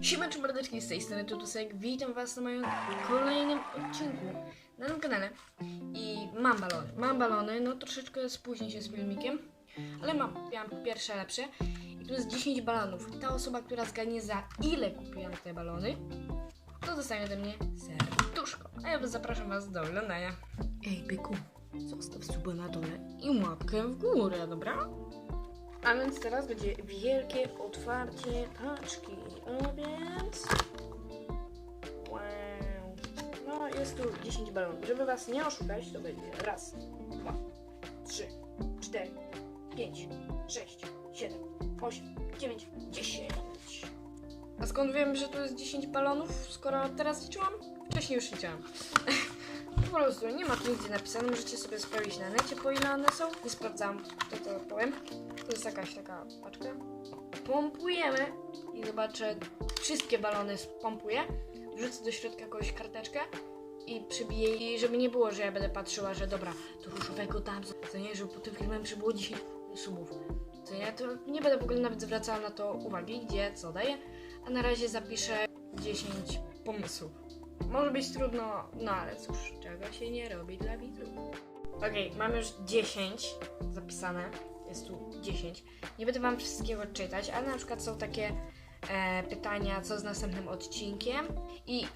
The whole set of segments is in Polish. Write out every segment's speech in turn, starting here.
Siemeczko mordeczki z tej strony Tutusek, witam was na moim kolejnym odcinku na tym kanale. I mam balony, mam balony, no troszeczkę spóźnię się z filmikiem, ale mam, miałam pierwsze lepsze. I tu jest 10 balonów, ta osoba, która zgadnie za ile kupiłam te balony, to dostanie ode mnie serduszko, a ja zapraszam was do oglądania. Ej byku, zostaw suba na dole i łapkę w górę, dobra? A więc teraz będzie wielkie otwarcie paczki. A więc. Wow. No, jest tu 10 balonów. Żeby was nie oszukać, to będzie raz, dwa, trzy, cztery, pięć, sześć, siedem, osiem, dziewięć, dziesięć. A skąd wiem, że tu jest 10 balonów, skoro teraz liczyłam? Wcześniej już liczyłam. Po prostu nie ma tu nigdzie napisane, możecie sobie sprawdzić na necie po ile one są. Nie sprawdzam, to to powiem. To jest jakaś taka paczka. Pompujemy i zobaczę, wszystkie balony spompuję. Wrzucę do środka jakąś karteczkę i przybiję jej, żeby nie było, że ja będę patrzyła, że dobra, to różowego tam, co nie, żeby po tym filmem przybyło 10 subów. Co nie, to nie będę w ogóle nawet zwracała na to uwagi, gdzie, co daję, a na razie zapiszę 10 pomysłów. Może być trudno, no ale cóż, czego się nie robi dla widzów. Okej, mam już 10 zapisane. Jest tu 10. Nie będę wam wszystkiego czytać, ale na przykład są takie e, pytania, co z następnym odcinkiem. I,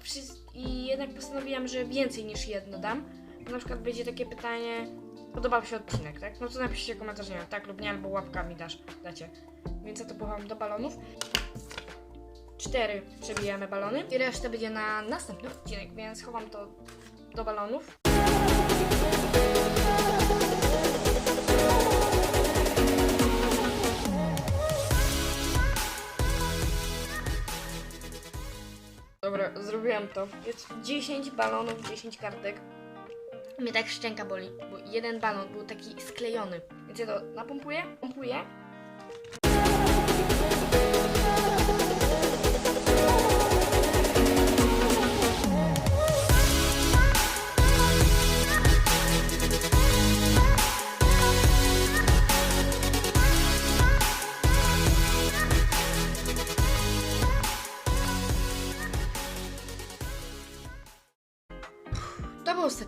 I jednak postanowiłam, że więcej niż jedno dam. Na przykład będzie takie pytanie, podobał się odcinek, tak? No to napiszcie komentarz, nie tak lub nie, albo łapkami dasz, dacie. Więc ja to pochowam do balonów. Cztery przebijamy balony i reszta będzie na następny odcinek, więc chowam to do balonów. Dobra, zrobiłam to. Jest 10 balonów, 10 kartek. Mnie tak szczęka boli, bo jeden balon był taki sklejony. Więc ja to napompuję, pompuję.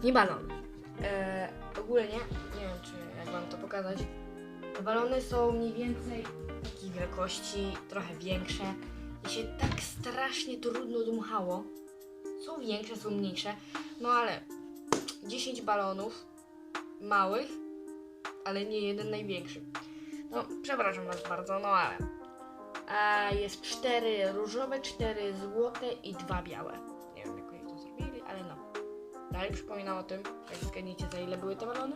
Ostatni balon. Eee, ogólnie, nie wiem czy jak wam to pokazać. Balony są mniej więcej takiej wielkości, trochę większe. I się tak strasznie trudno dmuchało. Są większe, są mniejsze. No ale 10 balonów małych, ale nie jeden największy. No, przepraszam was bardzo, no ale. A jest cztery różowe, cztery złote i dwa białe. Dalej przypominam o tym, jak zgadniecie za ile były te balony,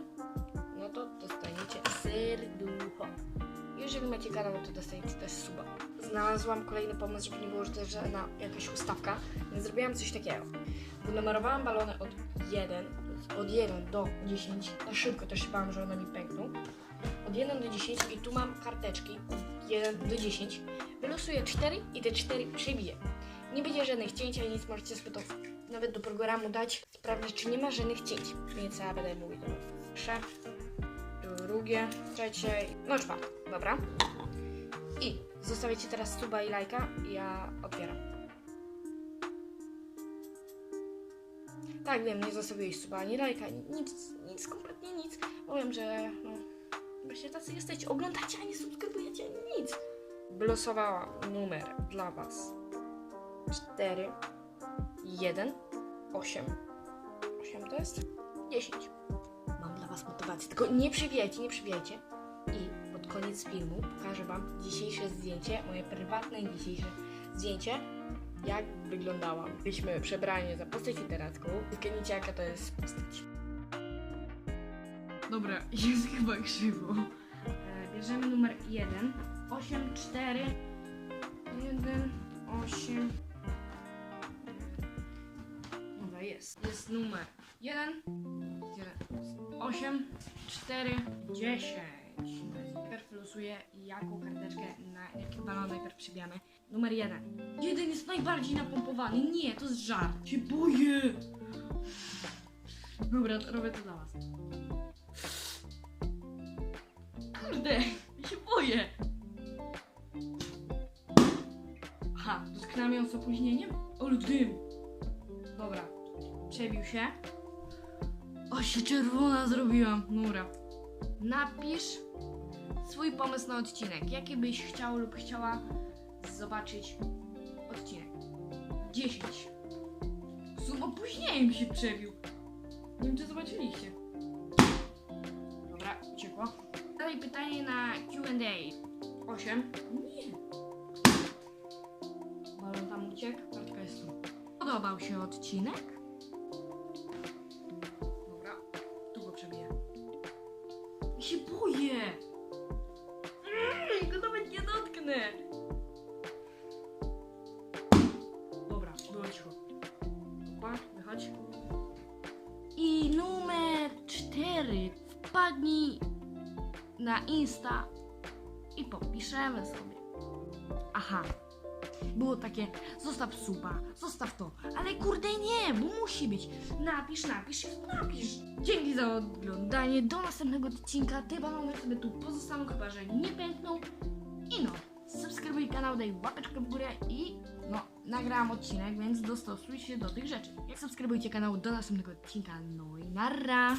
no to dostaniecie serducho. Jeżeli macie kanał, to dostaniecie też suba. Znalazłam kolejny pomysł, żeby nie było, że jest żadna jakaś ustawka, więc zrobiłam coś takiego. Wynumerowałam balony od 1, od 1 do 10. Na szybko też się bałam, że one mi pękną. Od 1 do 10 i tu mam karteczki od 1 do 10. Wylosuję 4 i te 4 przebiję. Nie będzie żadnych cięć, ani nic możecie sobie to nawet do programu dać, sprawdzić, czy nie ma żadnych cięć. Więc ja będę mówił to pierwsze, drugie, trzecie, no czwarte, dobra. I zostawiacie teraz suba i lajka ja otwieram. Tak, wiem, nie zostawiłeś suba ani lajka, nic, nic, kompletnie nic. Powiem, że no, właśnie tacy jesteście, oglądacie, a nie subskrybujecie, nic. Wylosowałam numer dla was. 4, 1, 8. 8 to jest 10. Mam dla Was motywację, tylko nie przewijajcie, nie przewijajcie. I pod koniec filmu pokażę Wam dzisiejsze zdjęcie, moje prywatne dzisiejsze zdjęcie, jak wyglądałam. Byliśmy przebrani za postać literacką. Zgadnijcie, jaka to jest postać. Dobra, jest chyba krzywo. E, bierzemy numer 1. 8, 4, 1, 8, jest. Jest numer 1, 8, 4, 10. Najpierw losuję jaką karteczkę na jaki balon najpierw przybijamy. Numer 1. Jeden jest najbardziej napompowany. Nie, to jest żart. Się boję. Dobra, robię to dla was. Kurde, ja się boję. Aha, jest oknami z opóźnieniem? Ale dym! Dobra, przebił się. O, się czerwona zrobiłam. Nura. Napisz swój pomysł na odcinek. Jaki byś chciał lub chciała zobaczyć odcinek? 10. Z opóźnieniem się przebił. Nie wiem, czy zobaczyliście. Dobra, uciekło. Dalej pytanie na Q&A. 8. Nie. Balon tam uciekł, jest. Podobał się odcinek? Ja się boję! Mm, go nawet nie dotknę! Dobra, było cicho. Opa, wychodź. I numer 4. Wpadnij na Insta i popiszemy sobie. Aha. Było takie, zostaw suba, zostaw to, ale kurde nie, bo musi być. Napisz, napisz, napisz. Dzięki za oglądanie, do następnego odcinka. Te balony sobie tu pozostaną, chyba że nie pękną. I no, subskrybuj kanał, daj łapeczkę w górę i no, nagrałam odcinek, więc dostosuj się do tych rzeczy. Jak subskrybujcie kanał, do następnego odcinka. No i narra!